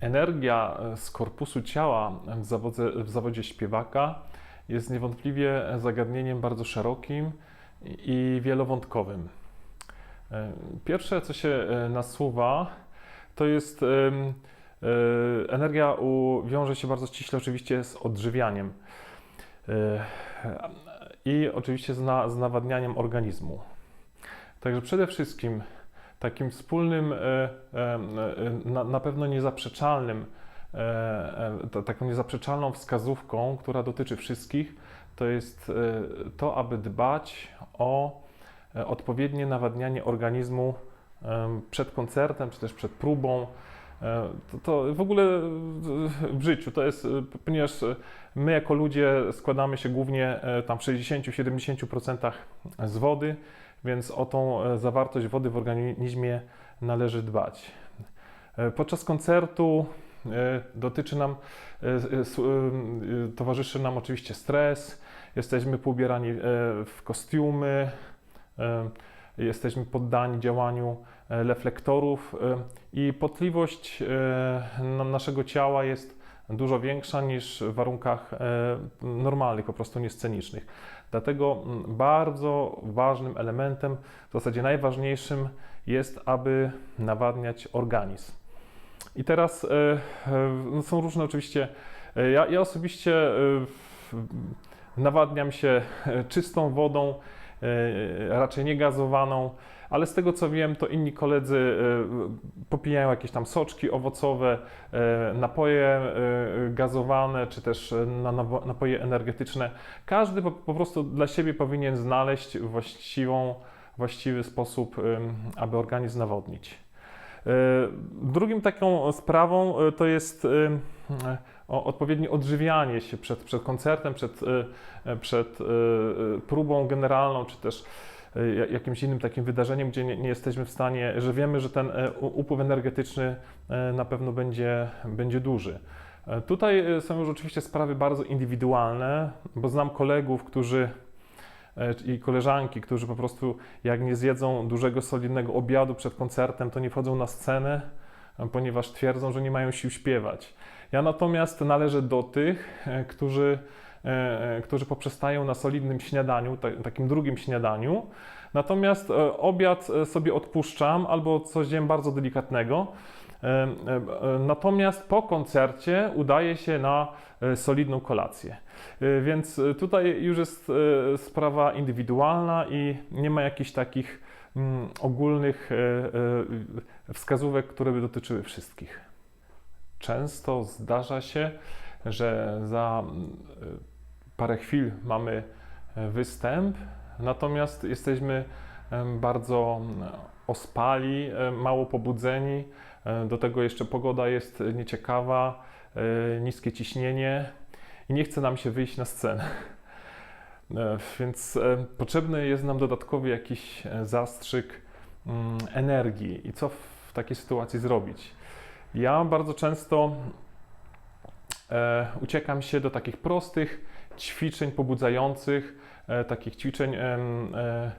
energia z korpusu ciała w, zawodze, w zawodzie śpiewaka jest niewątpliwie zagadnieniem bardzo szerokim i wielowątkowym. E, Pierwsze, co się e, nasuwa, to jest e, energia wiąże się bardzo ściśle oczywiście z odżywianiem i oczywiście z, na, z nawadnianiem organizmu. Także przede wszystkim takim wspólnym, e, e, e, na, pewno niezaprzeczalnym, ta- taką niezaprzeczalną wskazówką, która dotyczy wszystkich, to jest to, aby dbać o odpowiednie nawadnianie organizmu przed koncertem, czy też przed próbą. To, to w ogóle w- życiu to jest, ponieważ my jako ludzie składamy się głównie tam w 60-70% z wody, więc o tą e, zawartość wody w organizmie należy dbać. E, Podczas koncertu e, dotyczy nam, towarzyszy nam oczywiście stres, jesteśmy poubierani w kostiumy, jesteśmy poddani działaniu reflektorów i potliwość na- naszego ciała jest dużo większa niż w warunkach normalnych, po prostu niescenicznych. Dlatego mm, bardzo ważnym elementem, w zasadzie najważniejszym jest, aby nawadniać organizm. I teraz e, e, no są różne oczywiście. e, Ja, ja osobiście nawadniam się czystą wodą, raczej nie gazowaną, ale z tego co wiem, to inni koledzy e, popijają jakieś tam soczki owocowe, e, napoje e, gazowane, czy też e, napoje energetyczne. Każdy po, prostu dla siebie powinien znaleźć właściwą, właściwy sposób, aby organizm nawodnić. E, Drugim taką sprawą e, to jest e, o- odpowiednie odżywianie się przed, przed koncertem, przed, e, e, przed e, próbą generalną, czy też ja- jakimś innym takim wydarzeniem, gdzie nie, nie jesteśmy w stanie, że wiemy, że ten upływ energetyczny na pewno będzie, będzie duży. E, Tutaj są już oczywiście sprawy bardzo indywidualne, bo znam kolegów, którzy e, i koleżanki, którzy po prostu jak nie zjedzą dużego, solidnego obiadu przed koncertem, to nie wchodzą na scenę, ponieważ twierdzą, że nie mają sił śpiewać. Ja natomiast należę do tych, e, którzy, e, e, którzy poprzestają na solidnym śniadaniu, ta- takim drugim śniadaniu, natomiast obiad sobie odpuszczam albo coś jem bardzo delikatnego. Natomiast po koncercie udaje się na solidną kolację. Więc tutaj już jest sprawa indywidualna i nie ma jakichś takich mm, ogólnych wskazówek, które by dotyczyły wszystkich. Często zdarza się, że za mm, e, parę chwil mamy e, występ, natomiast jesteśmy bardzo mm, ospali, mało pobudzeni. E, Do tego jeszcze pogoda jest nieciekawa, e, niskie ciśnienie i nie chce nam się wyjść na scenę. E, Więc potrzebny jest nam dodatkowy jakiś zastrzyk mm, energii i co w takiej sytuacji zrobić. Ja bardzo często e, uciekam się do takich prostych ćwiczeń pobudzających, e, takich ćwiczeń e, e,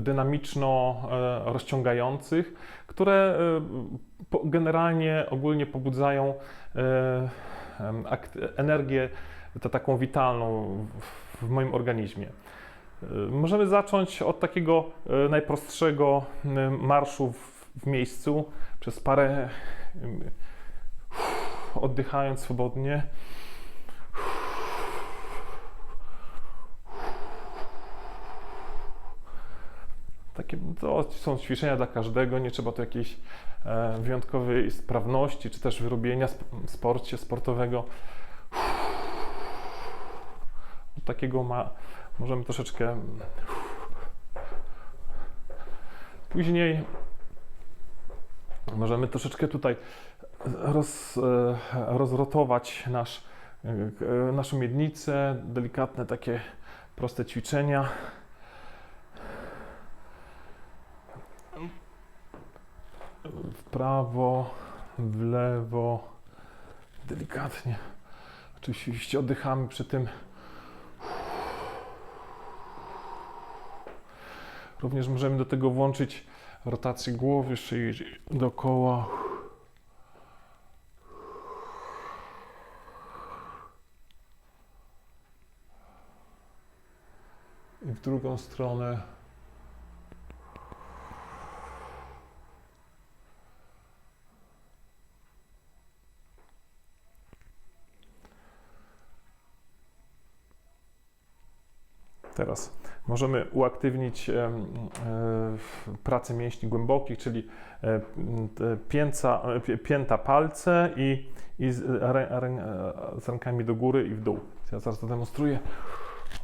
dynamiczno e, rozciągających, które e, po, generalnie ogólnie pobudzają e, energię to taką witalną w, moim organizmie. E, Możemy zacząć od takiego e, najprostszego marszu w, miejscu przez parę oddychając swobodnie. Takie, to są ćwiczenia dla każdego, nie trzeba tu jakiejś e, wyjątkowej sprawności, czy też wyrobienia w sporcie sportowego. Takiego ma, możemy troszeczkę. Później możemy troszeczkę tutaj roz, e, rozrotować nasz, e, naszą miednicę, delikatne takie proste ćwiczenia. W prawo, w lewo, delikatnie. Oczywiście oddychamy przy tym. Również możemy do tego włączyć rotacji głowy, szyi dookoła. I w drugą stronę. Teraz możemy uaktywnić e, pracę mięśni głębokich, czyli e, pięca, pi- pięta palce i, i z, rę, rę, z rękami do góry i w dół. Ja zaraz to demonstruję.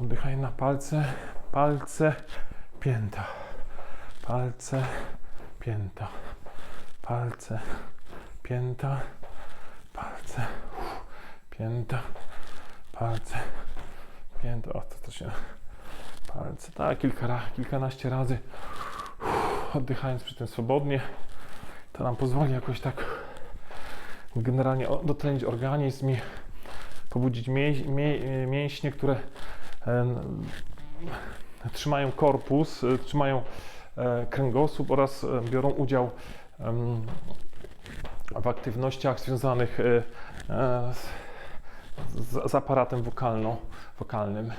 Oddychaj na palce, palce, pięta, palce, pięta, palce, pięta, palce, pięta, palce, pięta. O, to, to się palce, tak, kilka, kilkanaście razy oddychając przy tym swobodnie. To nam pozwoli jakoś tak generalnie dotlenić organizm i pobudzić mię- mię- mięśnie, które em, trzymają korpus, e, trzymają e, kręgosłup oraz e, biorą udział w aktywnościach związanych e, e, z, z aparatem wokalno, wokalnym.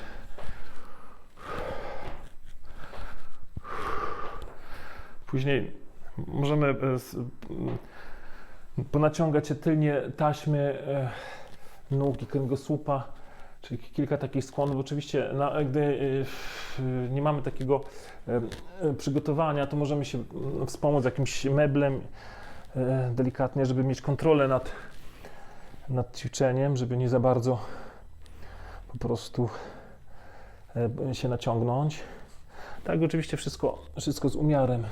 Później możemy e, ponaciągać się tylnie taśmy e, nóg i kręgosłupa, czyli kilka takich skłonów. Oczywiście, na, gdy e, nie mamy takiego przygotowania, to możemy się wspomóc jakimś meblem delikatnie, żeby mieć kontrolę nad, nad ćwiczeniem, żeby nie za bardzo po prostu się naciągnąć. Tak, oczywiście wszystko, wszystko z umiarem.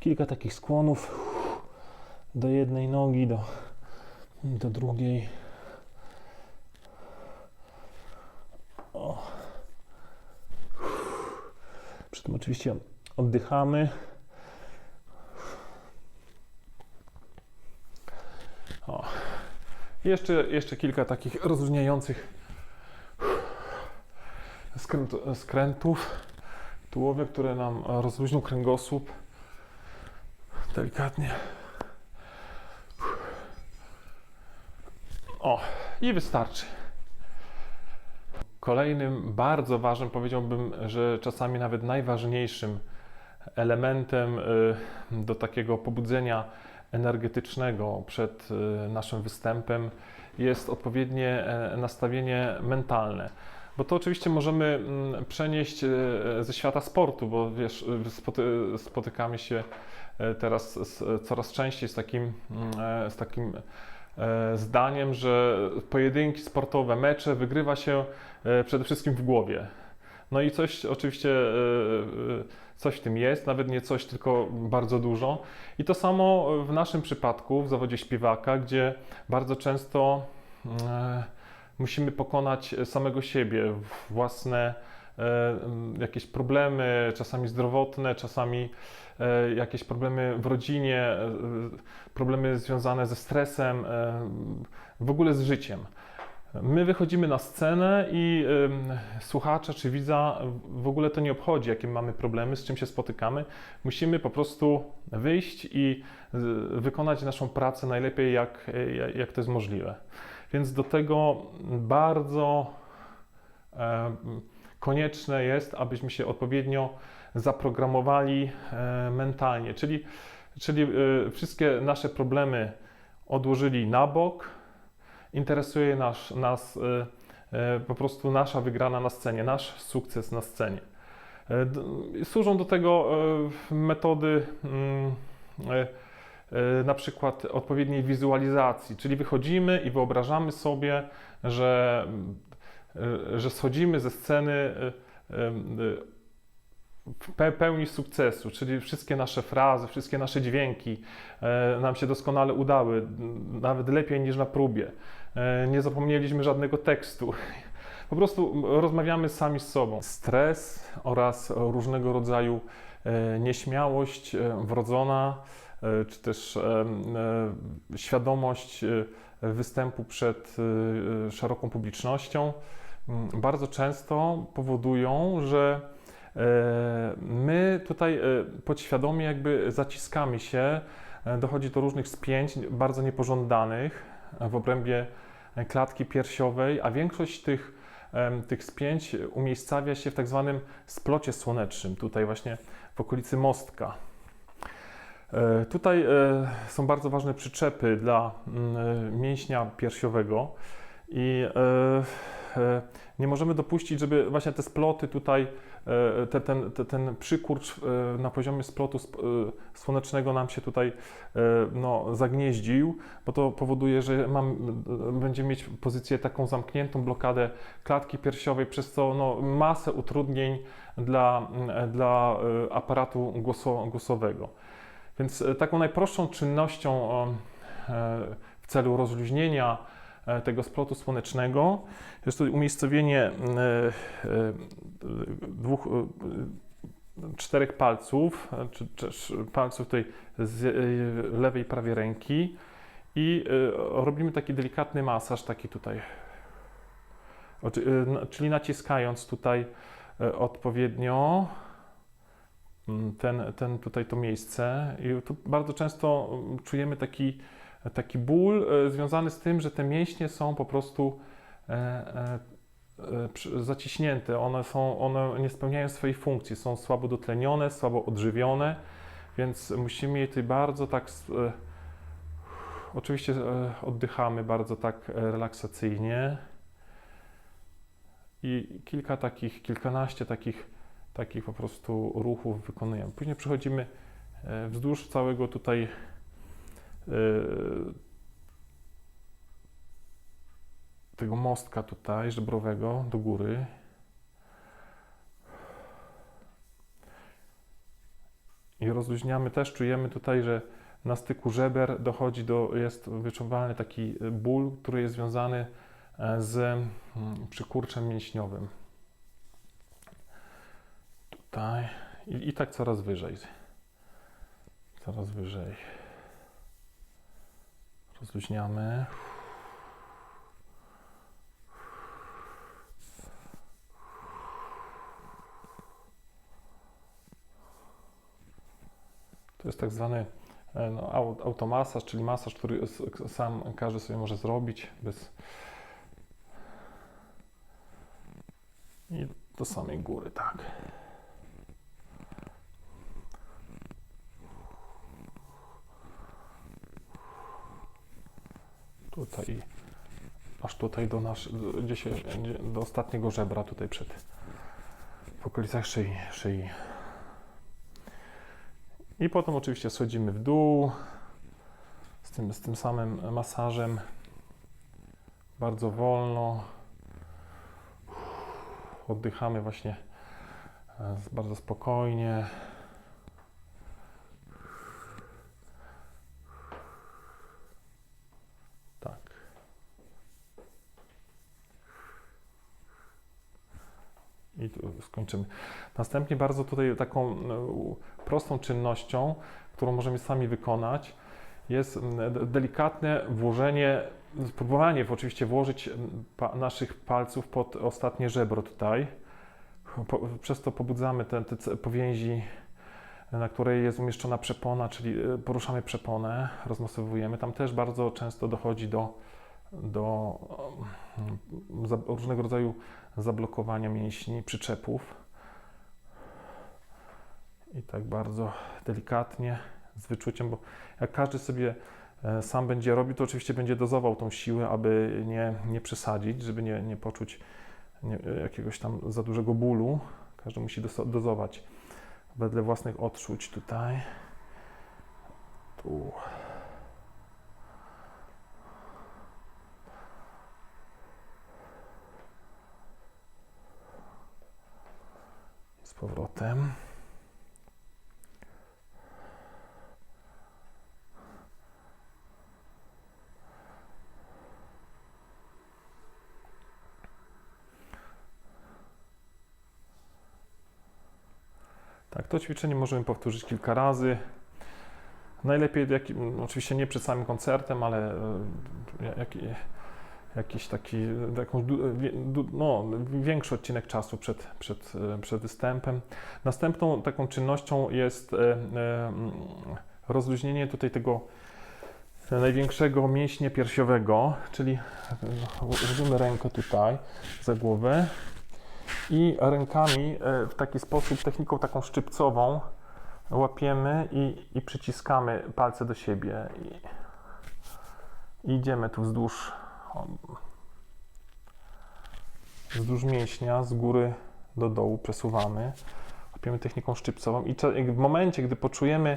Kilka takich skłonów do jednej nogi, do, do drugiej. O. Przy tym oczywiście oddychamy. O. Jeszcze, jeszcze kilka takich rozluźniających skręt, skrętów tułowie, które nam rozluźnią kręgosłup. Delikatnie. O, i wystarczy. Kolejnym bardzo ważnym, powiedziałbym, że czasami nawet najważniejszym elementem y, do takiego pobudzenia energetycznego przed y, naszym występem jest odpowiednie e, nastawienie mentalne. Bo to oczywiście możemy mm, przenieść e, ze świata sportu, bo wiesz, y, spoty, spotykamy się teraz z, coraz częściej z takim, mm, e, z takim e, zdaniem, że pojedynki sportowe, mecze wygrywa się e, przede wszystkim w głowie. No i coś oczywiście, e, e, coś w tym jest, nawet nie coś, tylko bardzo dużo. I to samo w naszym przypadku, w zawodzie śpiewaka, gdzie bardzo często e, musimy pokonać samego siebie, własne e, jakieś problemy, czasami zdrowotne, czasami e, jakieś problemy w rodzinie, e, problemy związane ze stresem, e, w ogóle z życiem. My wychodzimy na scenę i słuchacza czy widza w ogóle to nie obchodzi, jakie mamy problemy, z czym się spotykamy. Musimy po prostu wyjść i wykonać naszą pracę najlepiej, jak, jak, to jest możliwe. Więc do tego bardzo e, konieczne jest, abyśmy się odpowiednio zaprogramowali e, mentalnie, czyli, czyli e, wszystkie nasze problemy odłożyli na bok. Interesuje nas, nas e, po prostu nasza wygrana na scenie, nasz sukces na scenie. Służą do tego metody mm, na przykład odpowiedniej wizualizacji, czyli wychodzimy i wyobrażamy sobie, że, że schodzimy ze sceny w pe- pełni sukcesu, czyli wszystkie nasze frazy, wszystkie nasze dźwięki e, nam się doskonale udały, nawet lepiej niż na próbie. E, Nie zapomnieliśmy żadnego tekstu. Po prostu rozmawiamy sami z sobą. Stres oraz różnego rodzaju e, nieśmiałość wrodzona, czy też świadomość występu przed szeroką publicznością m, bardzo często powodują, że my tutaj e, podświadomie jakby zaciskamy się, e, dochodzi do różnych spięć bardzo niepożądanych w obrębie klatki piersiowej, a większość tych tych spięć umiejscawia się w tak zwanym splocie słonecznym, tutaj właśnie w okolicy mostka. E, Tutaj e, są bardzo ważne przyczepy dla mm, e, mięśnia piersiowego i e, e, nie możemy dopuścić, żeby właśnie te sploty tutaj, e, te, ten, te, ten przykurcz na poziomie splotu sp- słonecznego nam się tutaj no, zagnieździł, bo to powoduje, że mam, będziemy mieć pozycję taką zamkniętą, blokadę klatki piersiowej, przez co no, masę utrudnień dla, dla aparatu głoso, głosowego. Więc taką najprostszą czynnością w celu rozluźnienia tego splotu słonecznego. Jest to umiejscowienie e, e, dwóch, e, czterech palców, e, czy też palców e, lewej prawej ręki. I e, robimy taki delikatny masaż, taki tutaj, e, czyli naciskając tutaj e, odpowiednio mm, ten, ten tutaj to miejsce. I tu bardzo często mm, czujemy taki, taki ból e, związany z tym, że te mięśnie są po prostu e, e, zaciśnięte, one, są, one nie spełniają swojej funkcji, są słabo dotlenione, słabo odżywione, więc musimy je tutaj bardzo tak, oczywiście oddychamy bardzo tak relaksacyjnie. I kilka takich, kilkanaście takich takich po prostu ruchów wykonujemy. Później przechodzimy wzdłuż całego tutaj tego mostka tutaj żebrowego do góry. I rozluźniamy też, czujemy tutaj, że na styku żeber dochodzi do, jest wyczuwalny taki ból, który jest związany e, z mm, przykurczem mięśniowym tutaj i, i tak coraz wyżej. Coraz wyżej. Rozluźniamy. To jest tak zwany e, no, au- automasaż, czyli masaż, który sam każdy sobie może zrobić bez i do samej góry, tak. Tutaj, aż tutaj do nasz, gdzie się, do ostatniego żebra tutaj przed, w okolicach szyi, szyi. I potem oczywiście schodzimy w dół z tym, z tym samym masażem, bardzo wolno. Oddychamy właśnie e, bardzo spokojnie. Tak. I tu skończymy. Następnie bardzo tutaj taką prostą czynnością, którą możemy sami wykonać, jest de- delikatne włożenie, spróbowanie oczywiście włożyć pa, naszych palców pod ostatnie żebro tutaj. Po, przez to pobudzamy te, te powięzi, na której jest umieszczona przepona, czyli y, poruszamy przeponę, rozmasowujemy. Tam też bardzo często dochodzi do, do różnego rodzaju zablokowania mięśni, przyczepów. I tak bardzo delikatnie, z wyczuciem, bo jak każdy sobie e, sam będzie robił, to oczywiście będzie dozował tą siłę, aby nie, nie przesadzić, żeby nie, nie poczuć nie, jakiegoś tam za dużego bólu. Każdy musi dozować wedle własnych odczuć tutaj. Tu. Powrotem. Tak, to ćwiczenie możemy powtórzyć kilka razy. Najlepiej, jak, oczywiście nie przed samym koncertem, ale e, jak, jakiś taki, jakąś, no, większy odcinek czasu przed, przed, e, przed występem. Następną taką czynnością jest e, e, rozluźnienie tutaj tego największego mięśnia piersiowego, czyli ułożymy rękę tutaj za głowę i rękami e, w taki sposób, techniką taką szczypcową łapiemy i, i przyciskamy palce do siebie i, i idziemy tu wzdłuż wzdłuż mięśnia, z góry do dołu przesuwamy. Łapiemy techniką szczypcową i w momencie, gdy poczujemy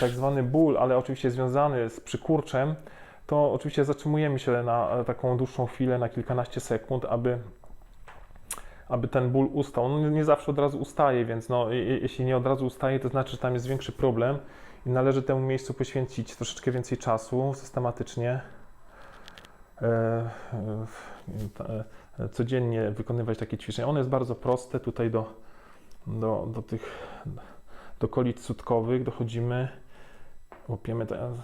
tak zwany ból, ale oczywiście związany z przykurczem, to oczywiście zatrzymujemy się na taką dłuższą chwilę, na kilkanaście sekund, aby, aby ten ból ustał. No nie- zawsze od razu ustaje, więc no, je- je- jeśli nie od razu ustaje, to znaczy, że tam jest większy problem i należy temu miejscu poświęcić troszeczkę więcej czasu systematycznie. E, e, e, codziennie wykonywać takie ćwiczenia. One jest bardzo proste. Tutaj do, do, do tych do kolic sutkowych dochodzimy, łapiemy teraz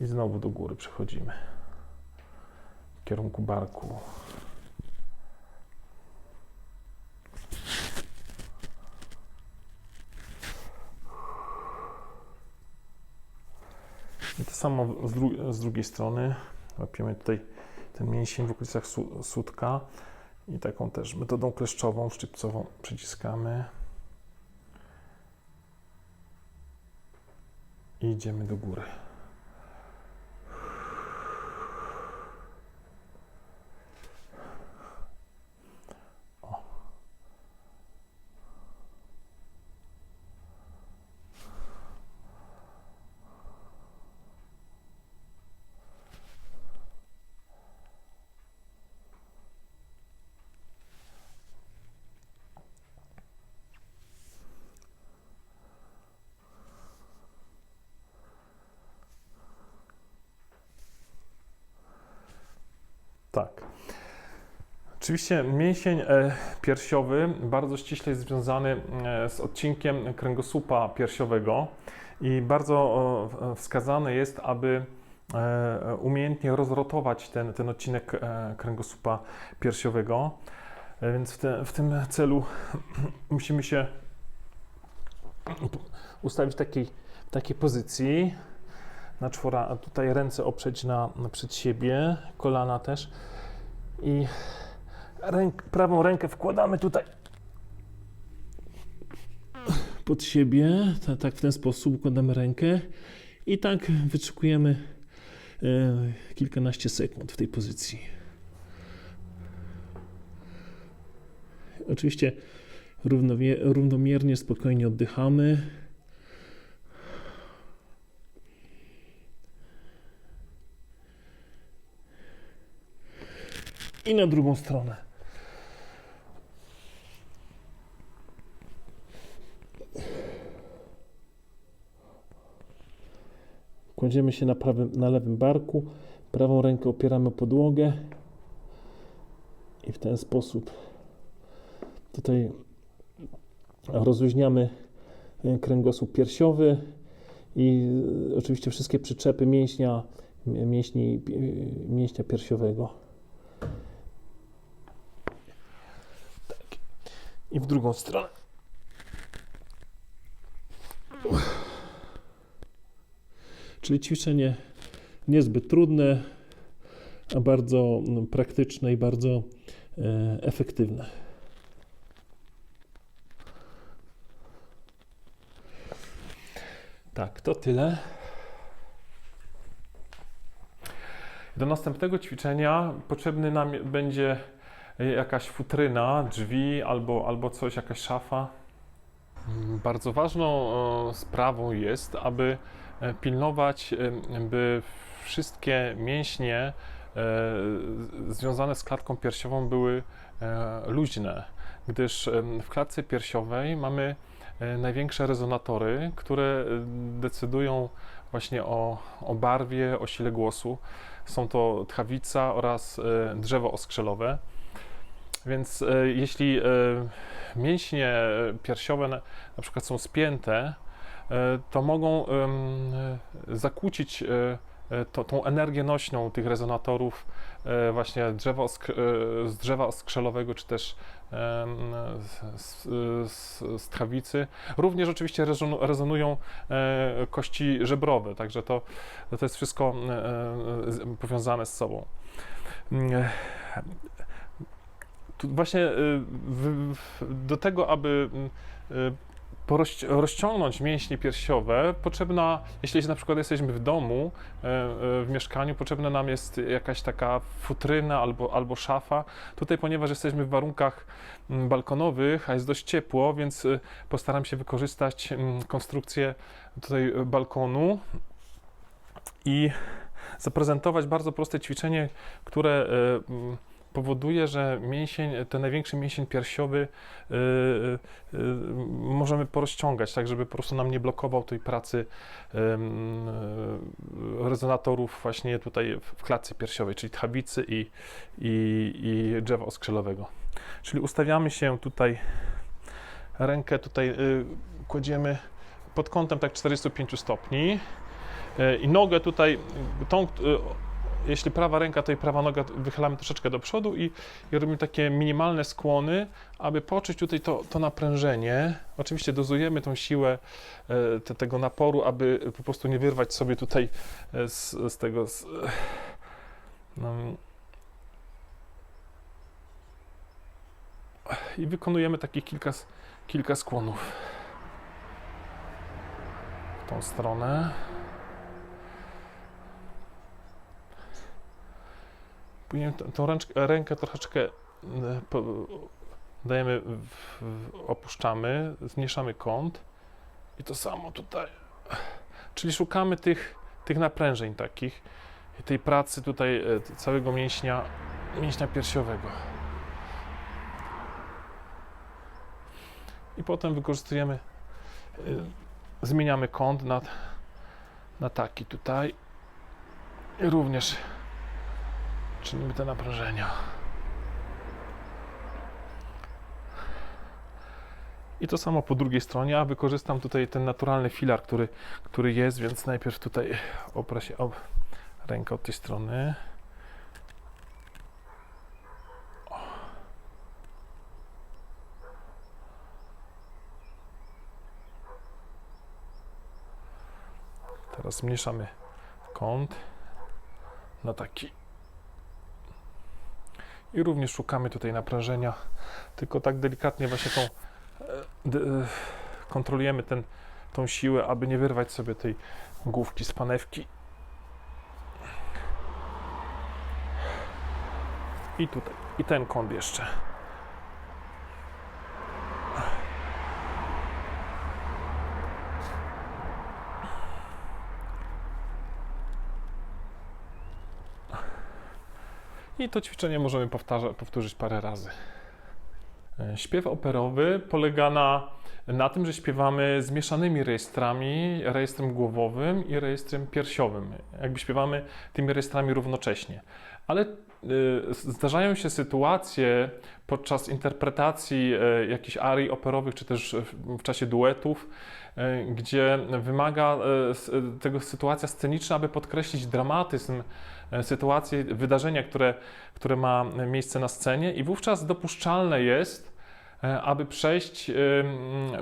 i znowu do góry przechodzimy w kierunku barku. Samo z, dru- z drugiej strony. Łapiemy tutaj ten mięsień w okolicach su- sutka i taką też metodą kleszczową, szczypcową przyciskamy. I idziemy do góry. Tak. Oczywiście mięsień e, piersiowy bardzo ściśle jest związany e, z odcinkiem kręgosłupa piersiowego i bardzo wskazane jest, aby e, umiejętnie rozrotować ten, ten odcinek kręgosłupa piersiowego. Więc w, te, w tym celu musimy się ustawić w takiej, w takiej pozycji. Na czwora, tutaj ręce oprzeć na, na przed siebie, kolana też. I ręk, prawą rękę wkładamy tutaj pod siebie. Ta, tak w ten sposób układamy rękę. I tak wyczekujemy e, kilkanaście sekund w tej pozycji. Oczywiście równomiernie, spokojnie oddychamy. I na drugą stronę. Kładziemy się na, prawym, na lewym barku, prawą rękę opieramy podłogę i w ten sposób tutaj rozluźniamy e, kręgosłup piersiowy i e, oczywiście wszystkie przyczepy mięśnia, mięśni, e, mięśnia piersiowego. I w drugą stronę. Czyli ćwiczenie niezbyt trudne, a bardzo mm, praktyczne i bardzo e, efektywne. Tak, to tyle. Do następnego ćwiczenia potrzebny nam będzie jakaś futryna, drzwi albo, albo coś, jakaś szafa. Bardzo ważną sprawą jest, aby e, pilnować, e, by wszystkie mięśnie e, związane z klatką piersiową były luźne, gdyż w klatce piersiowej mamy największe rezonatory, które decydują właśnie o, o barwie, o sile głosu. Są to tchawica oraz drzewo oskrzelowe. Więc e, jeśli e, mięśnie piersiowe na, na przykład są spięte, e, to mogą e, zakłócić e, e, to, tą energię nośną tych rezonatorów e, właśnie e, z drzewa oskrzelowego, czy też z, z, z trawicy. Również oczywiście rezonu- rezonują e, kości żebrowe, także to, to jest wszystko e, e, powiązane z sobą. Mm, Tu właśnie y, do tego, aby y, poroś- rozciągnąć mięśnie piersiowe, potrzebna, jeśli na przykład jesteśmy w domu, e, w mieszkaniu, potrzebna nam jest jakaś taka futryna albo, albo szafa. Tutaj, ponieważ jesteśmy w warunkach mm, balkonowych, a jest dość ciepło, więc y, postaram się wykorzystać mm, konstrukcję tutaj y, balkonu i zaprezentować bardzo proste ćwiczenie, które y, mm, powoduje, że mięsień, ten największy mięsień piersiowy y, y, możemy porozciągać, tak żeby po prostu nam nie blokował tej pracy rezonatorów właśnie tutaj w klatce piersiowej, czyli tchawicy i, i, i drzewa oskrzelowego. Czyli ustawiamy się tutaj, rękę tutaj kładziemy pod kątem tak 45 stopni i nogę tutaj, tą, jeśli prawa ręka, to i prawa noga wychylamy troszeczkę do przodu i, i robimy takie minimalne skłony, aby poczuć tutaj to, to naprężenie. Oczywiście dozujemy tą siłę e, te, tego naporu, aby po prostu nie wyrwać sobie tutaj e, z, z tego. Z, no, I wykonujemy takich kilka, kilka skłonów w tą stronę. Później tą ręczkę, rękę troszeczkę e, dajemy, opuszczamy, zmniejszamy kąt i to samo tutaj. Czyli szukamy tych, tych naprężeń takich tej pracy tutaj e, całego mięśnia, mięśnia piersiowego. I potem wykorzystujemy, e, zmieniamy kąt na, na taki tutaj również czynimy te naprężenia. I to samo po drugiej stronie, a wykorzystam tutaj ten naturalny filar, który, który jest, więc najpierw tutaj oprę się o rękę od tej strony. Teraz zmniejszamy kąt na taki i również szukamy tutaj naprężenia, tylko tak delikatnie właśnie tą, e, e, kontrolujemy ten, tą siłę, aby nie wyrwać sobie tej główki z panewki. I tutaj, i ten kąt jeszcze. I to ćwiczenie możemy powtarza, powtórzyć parę razy. E, Śpiew operowy polega na, na tym, że śpiewamy zmieszanymi rejestrami, rejestrem głowowym i rejestrem piersiowym. Jakby śpiewamy tymi rejestrami równocześnie. Ale y, zdarzają się sytuacje podczas interpretacji e, jakichś arii operowych, czy też w, w czasie duetów, e, gdzie wymaga s- tego sytuacja sceniczna, aby podkreślić dramatyzm e, sytuacji, wydarzenia, które, które ma miejsce na scenie, i wówczas dopuszczalne jest, e, aby przejść e,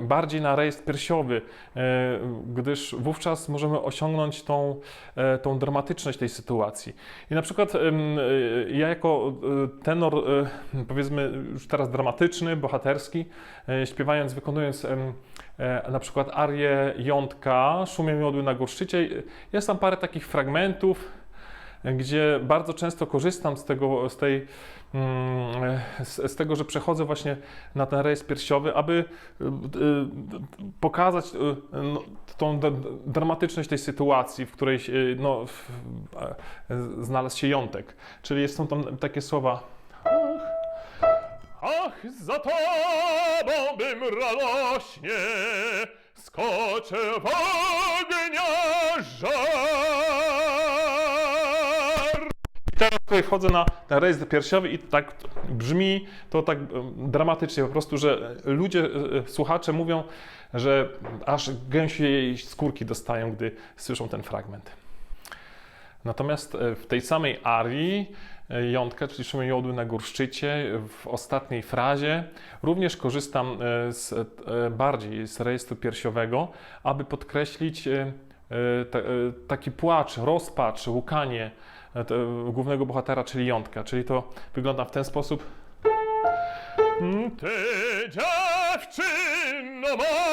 bardziej na rejestr piersiowy, gdyż wówczas możemy osiągnąć tą, tą dramatyczność tej sytuacji. I na przykład ja jako tenor, powiedzmy już teraz dramatyczny, bohaterski, śpiewając, wykonując na przykład arię Jątka, Szumie miodły na górszczycie, jest tam parę takich fragmentów, gdzie bardzo często korzystam z tego, z tej, mm, z, tego, że przechodzę właśnie na ten rejestr piersiowy, aby y, y, pokazać y, no, tą dramatyczność tej sytuacji, w której no, znalazł się jątek. Czyli są tam takie słowa. Ach, za tobą bym radośnie skoczę w ognia. Teraz tutaj wchodzę na, na rejestr piersiowy i tak brzmi to tak dramatycznie po prostu, że ludzie, e, e, słuchacze mówią, że aż gęsiej skórki dostają, gdy słyszą ten fragment. Natomiast e, w tej samej arii jątka, czyli Szymon Jodły na górszczycie, w ostatniej frazie również korzystam z, bardziej z rejestru piersiowego, aby podkreślić ta- taki płacz, rozpacz, łukanie E, e, głównego bohatera, czyli jątka. Czyli to wygląda w ten sposób. Ty dziewczyno moja,